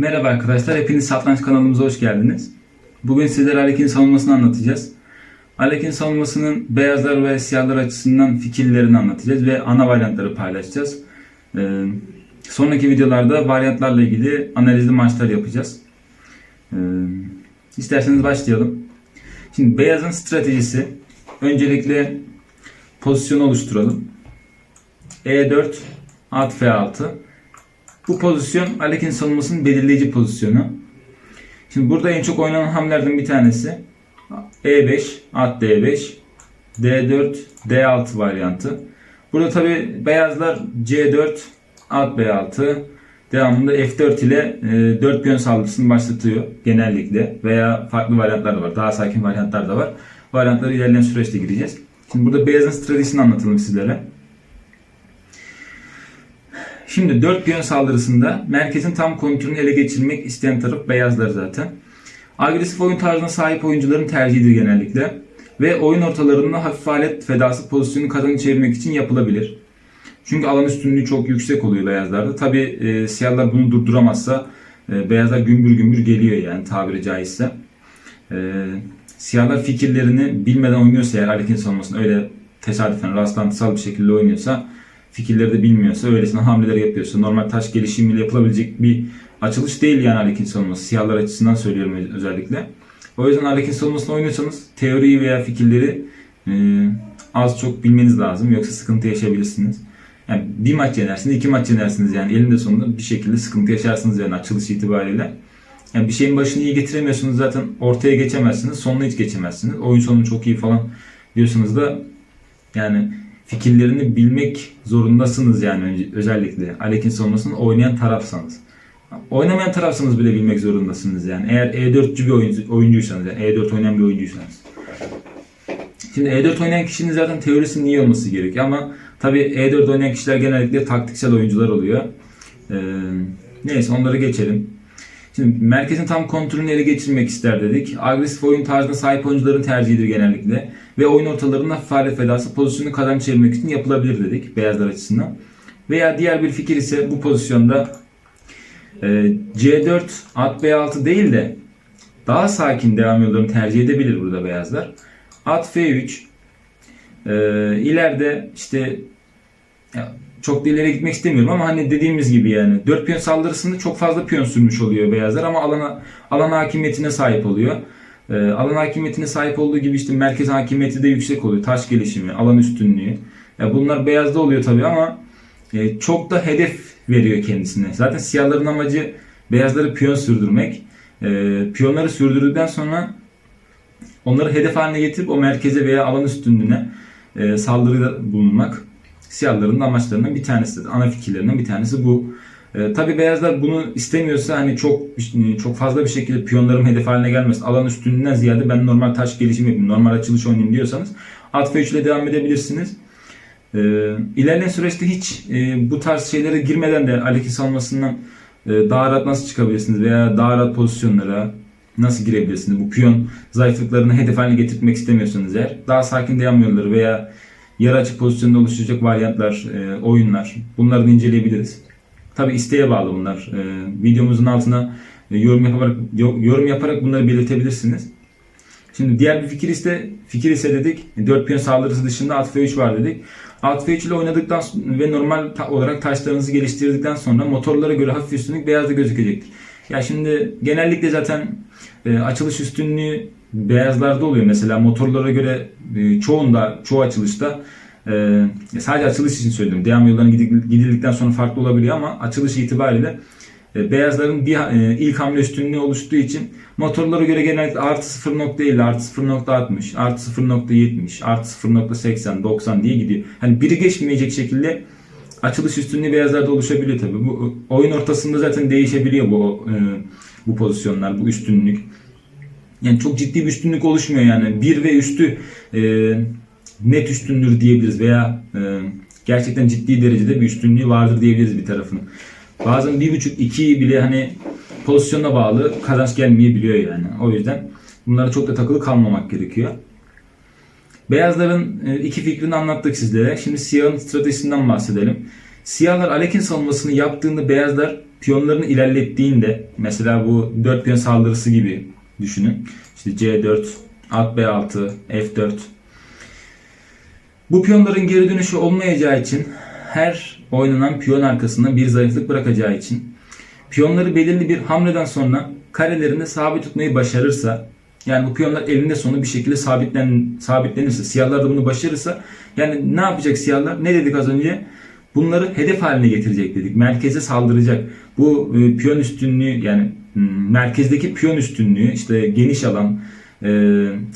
Merhaba arkadaşlar, hepiniz Satranç kanalımıza hoş geldiniz. Bugün sizlere Alekin savunmasını anlatacağız. Alekin savunmasının beyazlar ve siyahlar açısından fikirlerini anlatacağız ve ana varyantları paylaşacağız. Ee, sonraki videolarda varyantlarla ilgili analizli maçlar yapacağız. Ee, isterseniz başlayalım. Şimdi beyazın stratejisi öncelikle pozisyon oluşturalım. E4, at F6. Bu pozisyon Alek'in savunmasının belirleyici pozisyonu. Şimdi burada en çok oynanan hamlelerden bir tanesi E5, at D5, D4, D6 varyantı. Burada tabi beyazlar C4, at B6, devamında F4 ile e, 4 piyon saldırısını başlatıyor genellikle veya farklı varyantlar da var. Daha sakin varyantlar da var. Varyantları ilerleyen süreçte gireceğiz. Şimdi burada beyazın stratejisini anlatalım sizlere. Şimdi 4 piyon saldırısında merkezin tam kontrolünü ele geçirmek isteyen taraf beyazlar zaten. Agresif oyun tarzına sahip oyuncuların tercihidir genellikle. Ve oyun ortalarında hafif alet fedası pozisyonu kazanı çevirmek için yapılabilir. Çünkü alan üstünlüğü çok yüksek oluyor beyazlarda. Tabi e, siyahlar bunu durduramazsa e, beyazlar gümbür gümbür geliyor yani tabiri caizse. E, siyahlar fikirlerini bilmeden oynuyorsa eğer hareketin savunmasını öyle tesadüfen rastlantısal bir şekilde oynuyorsa fikirleri de bilmiyorsa öylesine hamleler yapıyorsa normal taş gelişimiyle yapılabilecek bir açılış değil yani hareketin savunması. Siyahlar açısından söylüyorum özellikle. O yüzden hareketin savunmasını oynuyorsanız teoriyi veya fikirleri e, az çok bilmeniz lazım. Yoksa sıkıntı yaşayabilirsiniz. Yani bir maç yenersiniz, iki maç yenersiniz yani elinde sonunda bir şekilde sıkıntı yaşarsınız yani açılış itibariyle. Yani bir şeyin başını iyi getiremiyorsunuz zaten ortaya geçemezsiniz, sonuna hiç geçemezsiniz. Oyun sonu çok iyi falan diyorsanız da yani fikirlerini bilmek zorundasınız yani özellikle Alek'in savunmasını oynayan tarafsanız. Oynamayan tarafsanız bile bilmek zorundasınız yani. Eğer E4'cü bir oyuncu, oyuncuysanız yani E4 oynayan bir oyuncuysanız. Şimdi E4 oynayan kişinin zaten teorisinin iyi olması gerekiyor ama tabi E4 oynayan kişiler genellikle taktiksel oyuncular oluyor. Ee, neyse onları geçelim. Şimdi merkezin tam kontrolünü ele geçirmek ister dedik. Agresif oyun tarzına sahip oyuncuların tercihidir genellikle. Ve oyun ortalarında fare fedası pozisyonu kazanç çevirmek için yapılabilir dedik beyazlar açısından. Veya diğer bir fikir ise bu pozisyonda e, C4 at B6 değil de daha sakin devam yollarını tercih edebilir burada beyazlar. At F3 e, ileride işte ya, çok da ileri gitmek istemiyorum ama hani dediğimiz gibi yani 4 piyon saldırısında çok fazla piyon sürmüş oluyor beyazlar ama alana alan hakimiyetine sahip oluyor. Ee, alan hakimiyetine sahip olduğu gibi işte merkez hakimiyeti de yüksek oluyor. Taş gelişimi, alan üstünlüğü. Ya bunlar beyazda oluyor tabii ama e, çok da hedef veriyor kendisine. Zaten siyahların amacı beyazları piyon sürdürmek. E, piyonları sürdürdükten sonra onları hedef haline getirip o merkeze veya alan üstünlüğüne e, saldırıda bulunmak siyahların da amaçlarından bir tanesi, ana fikirlerinden bir tanesi bu. E, tabii beyazlar bunu istemiyorsa hani çok çok fazla bir şekilde piyonlarım hedef haline gelmesin. Alan üstünlüğünden ziyade ben normal taş gelişimi yapayım, normal açılış oynayayım diyorsanız at F3 ile devam edebilirsiniz. E, ilerleyen süreçte hiç e, bu tarz şeylere girmeden de Aleki salmasından e, daha rahat nasıl çıkabilirsiniz veya daha rahat pozisyonlara nasıl girebilirsiniz? Bu piyon zayıflıklarını hedef haline getirmek istemiyorsanız eğer daha sakin devam yolları veya yarı açık pozisyonda oluşacak varyantlar, e, oyunlar bunları da inceleyebiliriz. Tabi isteğe bağlı bunlar. E, videomuzun altına e, yorum yaparak yorum yaparak bunları belirtebilirsiniz. Şimdi diğer bir fikir ise fikir ise dedik 4 piyon saldırısı dışında at F3 var dedik. At F3 ile oynadıktan ve normal olarak taşlarınızı geliştirdikten sonra motorlara göre hafif üstünlük beyazda gözükecektir. Ya şimdi genellikle zaten e, açılış üstünlüğü beyazlarda oluyor. Mesela motorlara göre e, çoğunda, çoğu açılışta e, sadece açılış için söylüyorum. Devam yollarına gidildikten sonra farklı olabiliyor ama açılış itibariyle e, beyazların bir e, ilk hamle üstünlüğü oluştuğu için motorlara göre genellikle artı 0.50, artı 0.60, artı 0.70, artı 0.80, 90 diye gidiyor. Hani biri geçmeyecek şekilde açılış üstünlüğü beyazlarda oluşabiliyor tabii. Bu oyun ortasında zaten değişebiliyor bu e, bu pozisyonlar, bu üstünlük. Yani çok ciddi bir üstünlük oluşmuyor yani. Bir ve üstü e, net üstündür diyebiliriz veya e, gerçekten ciddi derecede bir üstünlüğü vardır diyebiliriz bir tarafın. Bazen bir buçuk iki bile hani pozisyona bağlı kazanç gelmeyebiliyor yani. O yüzden bunlara çok da takılı kalmamak gerekiyor. Beyazların e, iki fikrini anlattık sizlere. Şimdi siyahın stratejisinden bahsedelim. Siyahlar Alekin savunmasını yaptığında beyazlar piyonlarını ilerlettiğinde mesela bu 4 piyon saldırısı gibi düşünün. İşte C4, at B6, F4. Bu piyonların geri dönüşü olmayacağı için her oynanan piyon arkasında bir zayıflık bırakacağı için piyonları belirli bir hamleden sonra karelerinde sabit tutmayı başarırsa yani bu piyonlar elinde sonu bir şekilde sabitlen, sabitlenirse siyahlar da bunu başarırsa yani ne yapacak siyahlar? Ne dedik az önce? Bunları hedef haline getirecek dedik. Merkeze saldıracak. Bu e, piyon üstünlüğü yani hmm, merkezdeki piyon üstünlüğü işte geniş alan e,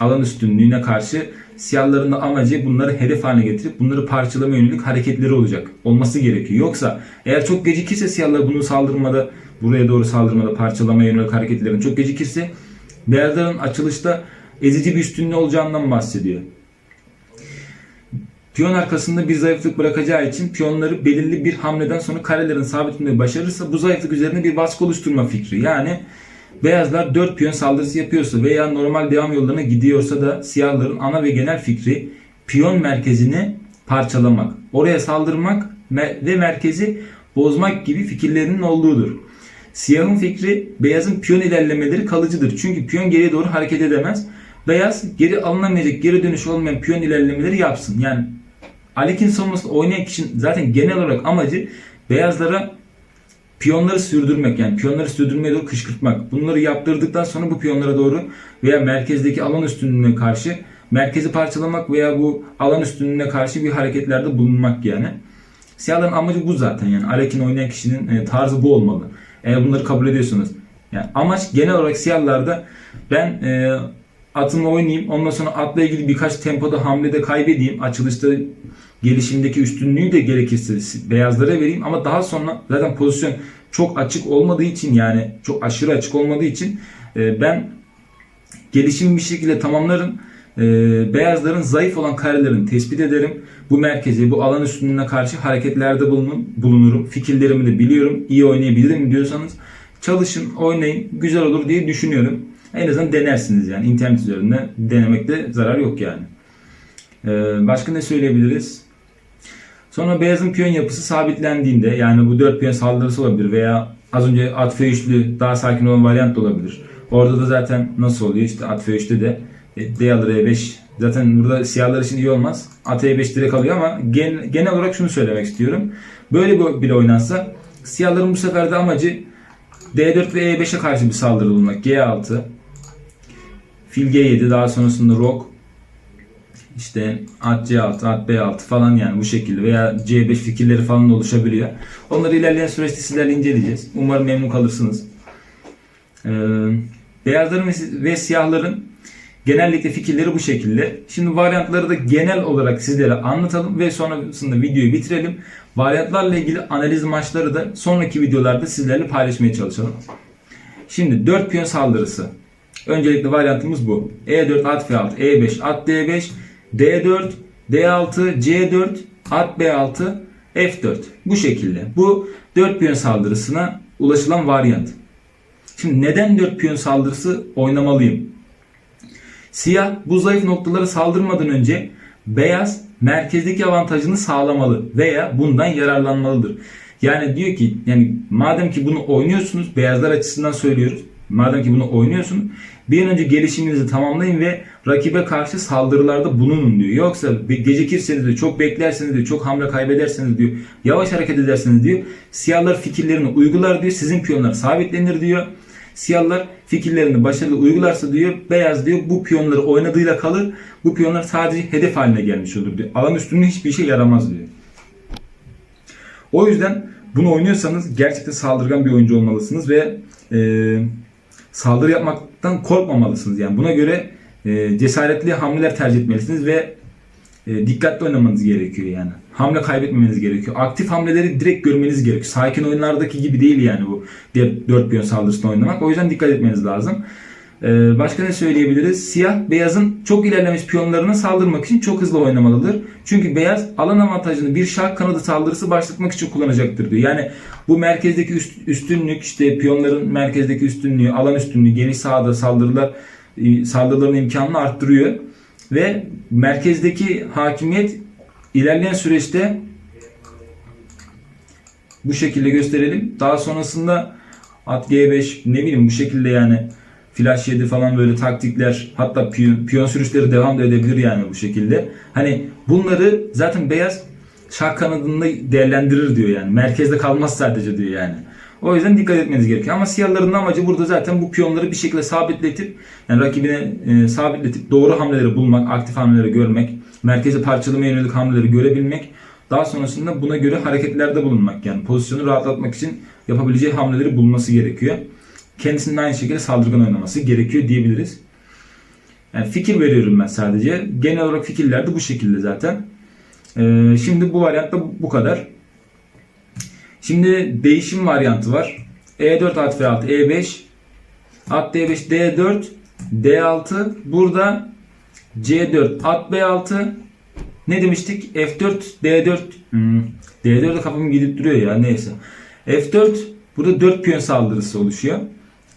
alan üstünlüğüne karşı siyahların da amacı bunları hedef haline getirip bunları parçalama yönelik hareketleri olacak. Olması gerekiyor. Yoksa eğer çok gecikirse siyahlar bunu saldırmada buraya doğru saldırmada parçalamaya yönelik hareketlerin çok gecikirse beyazların açılışta ezici bir üstünlüğü olacağından bahsediyor. Piyon arkasında bir zayıflık bırakacağı için piyonları belirli bir hamleden sonra karelerin sabitlemeyi başarırsa bu zayıflık üzerine bir baskı oluşturma fikri. Yani beyazlar 4 piyon saldırısı yapıyorsa veya normal devam yollarına gidiyorsa da siyahların ana ve genel fikri piyon merkezini parçalamak, oraya saldırmak ve merkezi bozmak gibi fikirlerinin olduğudur. Siyahın fikri beyazın piyon ilerlemeleri kalıcıdır. Çünkü piyon geriye doğru hareket edemez. Beyaz geri alınamayacak, geri dönüş olmayan piyon ilerlemeleri yapsın. Yani Alek'in savunmasında oynayan kişinin zaten genel olarak amacı beyazlara piyonları sürdürmek yani piyonları sürdürmeye doğru kışkırtmak. Bunları yaptırdıktan sonra bu piyonlara doğru veya merkezdeki alan üstünlüğüne karşı merkezi parçalamak veya bu alan üstünlüğüne karşı bir hareketlerde bulunmak yani. Siyahların amacı bu zaten yani Alek'in oynayan kişinin e, tarzı bu olmalı. Eğer bunları kabul ediyorsanız. Yani amaç genel olarak siyahlarda ben e, atımla oynayayım. Ondan sonra atla ilgili birkaç tempoda hamlede kaybedeyim. Açılışta gelişimdeki üstünlüğü de gerekirse beyazlara vereyim. Ama daha sonra zaten pozisyon çok açık olmadığı için yani çok aşırı açık olmadığı için e, ben gelişim bir şekilde tamamlarım. E, beyazların zayıf olan karelerini tespit ederim. Bu merkezi, bu alan üstünlüğüne karşı hareketlerde bulunum, bulunurum. Fikirlerimi de biliyorum. İyi oynayabilirim diyorsanız çalışın, oynayın. Güzel olur diye düşünüyorum. En azından denersiniz yani. internet üzerinde denemekte zarar yok yani. Ee, başka ne söyleyebiliriz? Sonra beyazın piyon yapısı sabitlendiğinde yani bu 4 piyon saldırısı olabilir veya az önce at f3'lü daha sakin olan varyant da olabilir. Orada da zaten nasıl oluyor işte at f3'te de e, D alır E5 zaten burada siyahlar için iyi olmaz. At E5 direkt alıyor ama gen, genel olarak şunu söylemek istiyorum. Böyle bir oynansa siyahların bu sefer de amacı D4 ve E5'e karşı bir saldırı bulmak. G6 Fil G7 daha sonrasında Rok işte at C6, at B6 falan yani bu şekilde veya C5 fikirleri falan da oluşabiliyor. Onları ilerleyen süreçte sizlerle inceleyeceğiz. Umarım memnun kalırsınız. Ee, beyazların ve siyahların genellikle fikirleri bu şekilde. Şimdi varyantları da genel olarak sizlere anlatalım ve sonrasında videoyu bitirelim. Varyantlarla ilgili analiz maçları da sonraki videolarda sizlerle paylaşmaya çalışalım. Şimdi 4 piyon saldırısı. Öncelikle varyantımız bu. E4 at F6, E5 at D5, D4, D6, C4, at B6, F4. Bu şekilde. Bu 4 piyon saldırısına ulaşılan varyant. Şimdi neden 4 piyon saldırısı oynamalıyım? Siyah bu zayıf noktalara saldırmadan önce beyaz merkezdeki avantajını sağlamalı veya bundan yararlanmalıdır. Yani diyor ki yani madem ki bunu oynuyorsunuz beyazlar açısından söylüyoruz. Madem ki bunu oynuyorsunuz bir an önce gelişiminizi tamamlayın ve rakibe karşı saldırılarda bulunun diyor. Yoksa gecikirseniz diyor, çok beklerseniz diyor, çok hamle kaybederseniz diyor, yavaş hareket ederseniz diyor, siyahlar fikirlerini uygular diyor, sizin piyonlar sabitlenir diyor. Siyahlar fikirlerini başarılı uygularsa diyor, beyaz diyor bu piyonları oynadığıyla kalır. Bu piyonlar sadece hedef haline gelmiş olur diyor. Alan üstünlüğü hiçbir şey yaramaz diyor. O yüzden bunu oynuyorsanız gerçekten saldırgan bir oyuncu olmalısınız ve e, saldırı yapmaktan korkmamalısınız. Yani buna göre e, cesaretli hamleler tercih etmelisiniz ve e, dikkatli oynamanız gerekiyor yani. Hamle kaybetmemeniz gerekiyor. Aktif hamleleri direkt görmeniz gerekiyor. Sakin oyunlardaki gibi değil yani bu diğer 4 piyon saldırısını oynamak. O yüzden dikkat etmeniz lazım. Ee, başka ne söyleyebiliriz? Siyah beyazın çok ilerlemiş piyonlarına saldırmak için çok hızlı oynamalıdır. Çünkü beyaz alan avantajını bir şah kanadı saldırısı başlatmak için kullanacaktır diyor. Yani bu merkezdeki üst, üstünlük işte piyonların merkezdeki üstünlüğü, alan üstünlüğü, geniş sahada saldırılar e, saldırıların imkanını arttırıyor ve merkezdeki hakimiyet ilerleyen süreçte bu şekilde gösterelim. Daha sonrasında at G5 ne bileyim bu şekilde yani flash 7 falan böyle taktikler hatta piyon, piyon sürüşleri devam da edebilir yani bu şekilde. Hani bunları zaten beyaz şah kanadında değerlendirir diyor yani. Merkezde kalmaz sadece diyor yani. O yüzden dikkat etmeniz gerekiyor. Ama siyahların amacı burada zaten bu piyonları bir şekilde sabitletip yani rakibine e, sabitletip doğru hamleleri bulmak, aktif hamleleri görmek, merkezi parçalamaya yönelik hamleleri görebilmek. Daha sonrasında buna göre hareketlerde bulunmak yani pozisyonu rahatlatmak için yapabileceği hamleleri bulması gerekiyor. Kendisinin aynı şekilde saldırgan oynaması gerekiyor diyebiliriz. Yani fikir veriyorum ben sadece. Genel olarak fikirler de bu şekilde zaten. Ee, şimdi bu varyantta bu kadar. Şimdi değişim varyantı var. E4 at F6 E5 at D5 D4 D6 burada C4 at B6 ne demiştik? F4 D4 hmm, D4'e kafam gidip duruyor ya neyse. F4 burada 4 piyon saldırısı oluşuyor.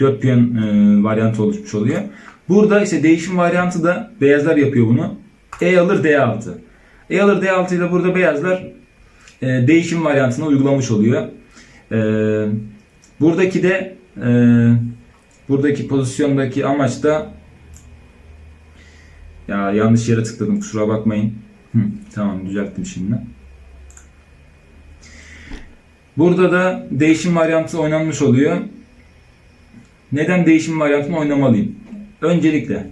4 piyon e, varyantı oluşmuş oluyor. Burada ise değişim varyantı da beyazlar yapıyor bunu. E alır D6. E alır D6 ile burada beyazlar e, değişim varyantını uygulamış oluyor. E, buradaki de e, buradaki pozisyondaki amaç da ya yanlış yere tıkladım kusura bakmayın. Hı, tamam düzelttim şimdi. Burada da değişim varyantı oynanmış oluyor. Neden değişim varyantını oynamalıyım? Öncelikle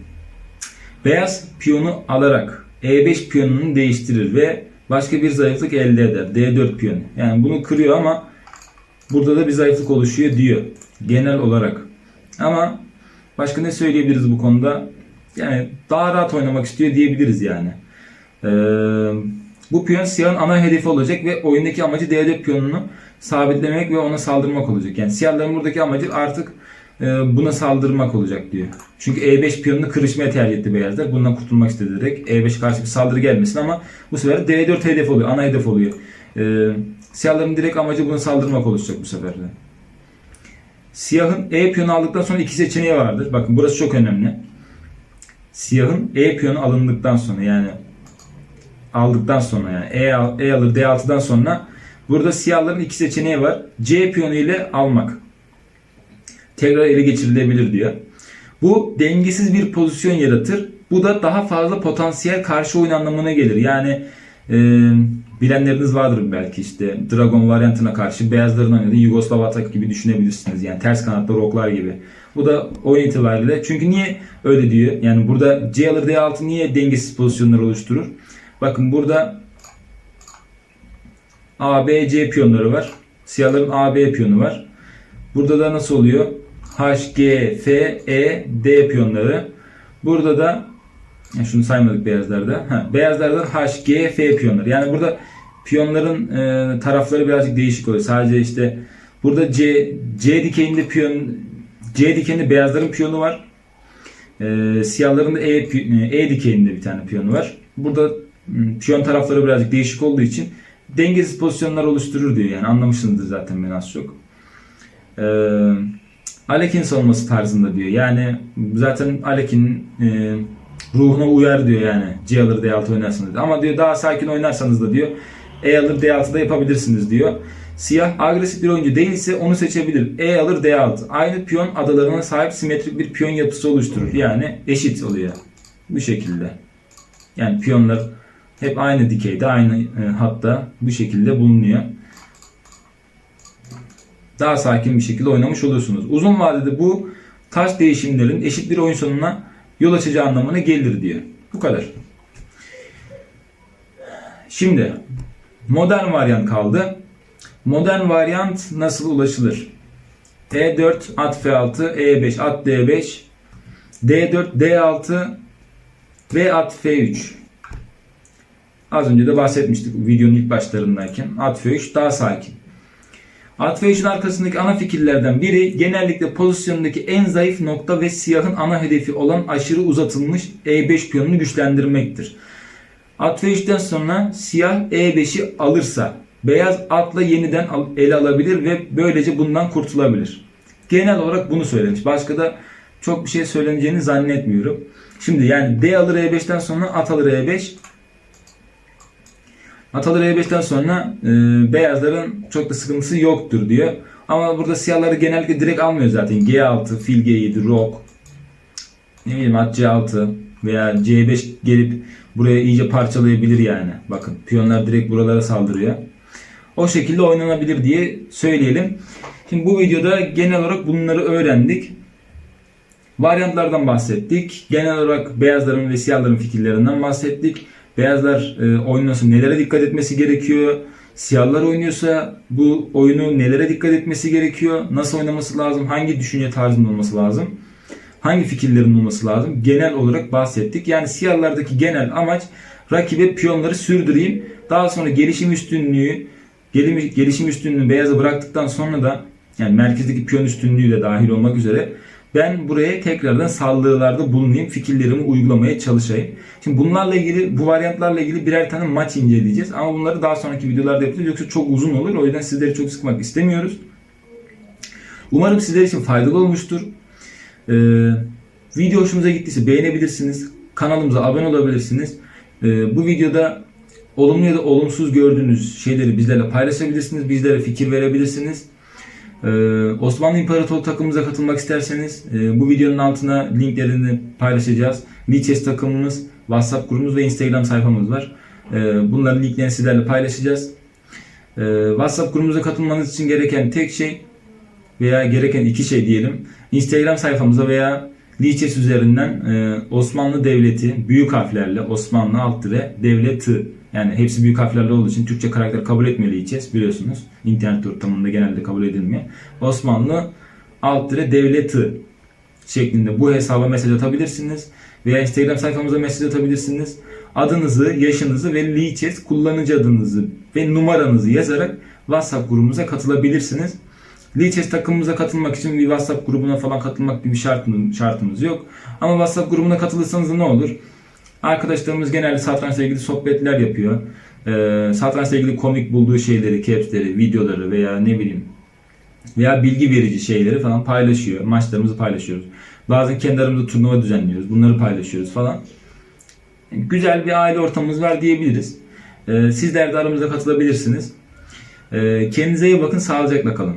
beyaz piyonu alarak E5 piyonunu değiştirir ve başka bir zayıflık elde eder. D4 piyonu. Yani bunu kırıyor ama burada da bir zayıflık oluşuyor diyor. Genel olarak. Ama başka ne söyleyebiliriz bu konuda? Yani daha rahat oynamak istiyor diyebiliriz yani. Ee, bu piyon siyahın ana hedefi olacak ve oyundaki amacı D4 piyonunu sabitlemek ve ona saldırmak olacak. Yani siyahların buradaki amacı artık buna saldırmak olacak diyor. Çünkü E5 piyonunu kırışmaya tercih etti beyazlar. Bundan kurtulmak istedi direkt. E5 karşı bir saldırı gelmesin ama bu sefer D4 hedef oluyor. Ana hedef oluyor. E, siyahların direkt amacı buna saldırmak olacak bu sefer de. Siyahın E piyonu aldıktan sonra iki seçeneği vardır. Bakın burası çok önemli. Siyahın E piyonu alındıktan sonra yani aldıktan sonra yani E, al- e alır D6'dan sonra burada siyahların iki seçeneği var. C piyonu ile almak. Tekrar ele geçirilebilir diyor. Bu dengesiz bir pozisyon yaratır. Bu da daha fazla potansiyel karşı oyun anlamına gelir. Yani e, bilenleriniz vardır belki işte Dragon varyantına karşı beyazların oynadığı Yugoslav atak gibi düşünebilirsiniz. Yani ters kanatlı roklar gibi. Bu da oyun itibariyle. Çünkü niye öyle diyor? Yani burada C alır D6 niye dengesiz pozisyonlar oluşturur? Bakın burada A, B, C piyonları var. Siyahların A, B piyonu var. Burada da nasıl oluyor? H, G, F, E, D piyonları. Burada da şunu saymadık beyazlarda. Ha, beyazlarda H, G, F piyonları. Yani burada piyonların e, tarafları birazcık değişik oluyor. Sadece işte burada C, C dikeyinde piyon C dikeyinde beyazların piyonu var. E, siyahların da E, pi- e dikeyinde bir tane piyonu var. Burada piyon tarafları birazcık değişik olduğu için dengesiz pozisyonlar oluşturur diyor. Yani anlamışsınızdır zaten ben az çok. Eee Alekin savunması tarzında diyor. Yani zaten Alekin'in e, ruhuna uyar diyor yani. C alır D6 oynarsınız diyor. Ama diyor daha sakin oynarsanız da diyor E alır D6'da yapabilirsiniz diyor. Siyah agresif bir oyuncu değilse onu seçebilir. E alır D6. Aynı piyon adalarına sahip simetrik bir piyon yapısı oluşturur. Yani eşit oluyor. Bu şekilde. Yani piyonlar hep aynı dikeyde, aynı e, hatta bu şekilde bulunuyor daha sakin bir şekilde oynamış oluyorsunuz. Uzun vadede bu taş değişimlerin eşit bir oyun sonuna yol açacağı anlamına gelir diyor. Bu kadar. Şimdi modern varyant kaldı. Modern varyant nasıl ulaşılır? E4 at F6, E5 at D5, D4 D6 ve at F3. Az önce de bahsetmiştik videonun ilk başlarındayken. At F3 daha sakin. Üçün arkasındaki ana fikirlerden biri genellikle pozisyondaki en zayıf nokta ve siyahın ana hedefi olan aşırı uzatılmış E5 piyonunu güçlendirmektir. At ve 3'ten sonra siyah E5'i alırsa beyaz atla yeniden ele alabilir ve böylece bundan kurtulabilir. Genel olarak bunu söylemiş. Başka da çok bir şey söyleneceğini zannetmiyorum. Şimdi yani D alır E5'ten sonra at alır E5 Atalar E5'ten sonra e, beyazların çok da sıkıntısı yoktur diyor. Ama burada siyahları genellikle direkt almıyor zaten. G6, fil G7, rok, ne bileyim at C6 veya C5 gelip buraya iyice parçalayabilir yani. Bakın piyonlar direkt buralara saldırıyor. O şekilde oynanabilir diye söyleyelim. Şimdi bu videoda genel olarak bunları öğrendik. Varyantlardan bahsettik. Genel olarak beyazların ve siyahların fikirlerinden bahsettik. Beyazlar e, oynuyorsa nelere dikkat etmesi gerekiyor? Siyahlar oynuyorsa bu oyunu nelere dikkat etmesi gerekiyor? Nasıl oynaması lazım? Hangi düşünce tarzında olması lazım? Hangi fikirlerin olması lazım? Genel olarak bahsettik. Yani siyahlardaki genel amaç rakibe piyonları sürdüreyim. Daha sonra gelişim üstünlüğü gelişim üstünlüğünü beyaza bıraktıktan sonra da yani merkezdeki piyon üstünlüğü de dahil olmak üzere ben buraya tekrardan saldırılarda bulunayım, fikirlerimi uygulamaya çalışayım. Şimdi bunlarla ilgili, bu varyantlarla ilgili birer tane maç inceleyeceğiz. Ama bunları daha sonraki videolarda yapacağız. Yoksa çok uzun olur. O yüzden sizleri çok sıkmak istemiyoruz. Umarım sizler için faydalı olmuştur. Ee, video hoşunuza gittiyse beğenebilirsiniz. Kanalımıza abone olabilirsiniz. Ee, bu videoda olumlu ya da olumsuz gördüğünüz şeyleri bizlerle paylaşabilirsiniz. Bizlere fikir verebilirsiniz. Ee, Osmanlı İmparatorluğu takımımıza katılmak isterseniz e, bu videonun altına linklerini paylaşacağız. Lichess takımımız, WhatsApp grubumuz ve Instagram sayfamız var. Ee, bunların linklerini sizlerle paylaşacağız. Ee, WhatsApp grubumuza katılmanız için gereken tek şey veya gereken iki şey diyelim. Instagram sayfamıza veya Lichess üzerinden e, Osmanlı Devleti büyük harflerle Osmanlı alt devleti yani hepsi büyük harflerle olduğu için Türkçe karakter kabul Lichess biliyorsunuz. İnternet ortamında genelde kabul edilmiyor. Osmanlı alt dire devleti şeklinde bu hesaba mesaj atabilirsiniz. Veya Instagram sayfamıza mesaj atabilirsiniz. Adınızı, yaşınızı ve Lichess kullanıcı adınızı ve numaranızı yazarak WhatsApp grubumuza katılabilirsiniz. Lichess takımımıza katılmak için bir WhatsApp grubuna falan katılmak gibi şartımız, şartımız yok. Ama WhatsApp grubuna katılırsanız ne olur? Arkadaşlarımız genelde satrançla ilgili sohbetler yapıyor. Ee, satrançla ilgili komik bulduğu şeyleri, capsleri, videoları veya ne bileyim veya bilgi verici şeyleri falan paylaşıyor. Maçlarımızı paylaşıyoruz. Bazen kendi aramızda turnuva düzenliyoruz. Bunları paylaşıyoruz falan. Güzel bir aile ortamımız var diyebiliriz. Ee, sizler de aramıza katılabilirsiniz. Ee, kendinize iyi bakın. Sağlıcakla kalın.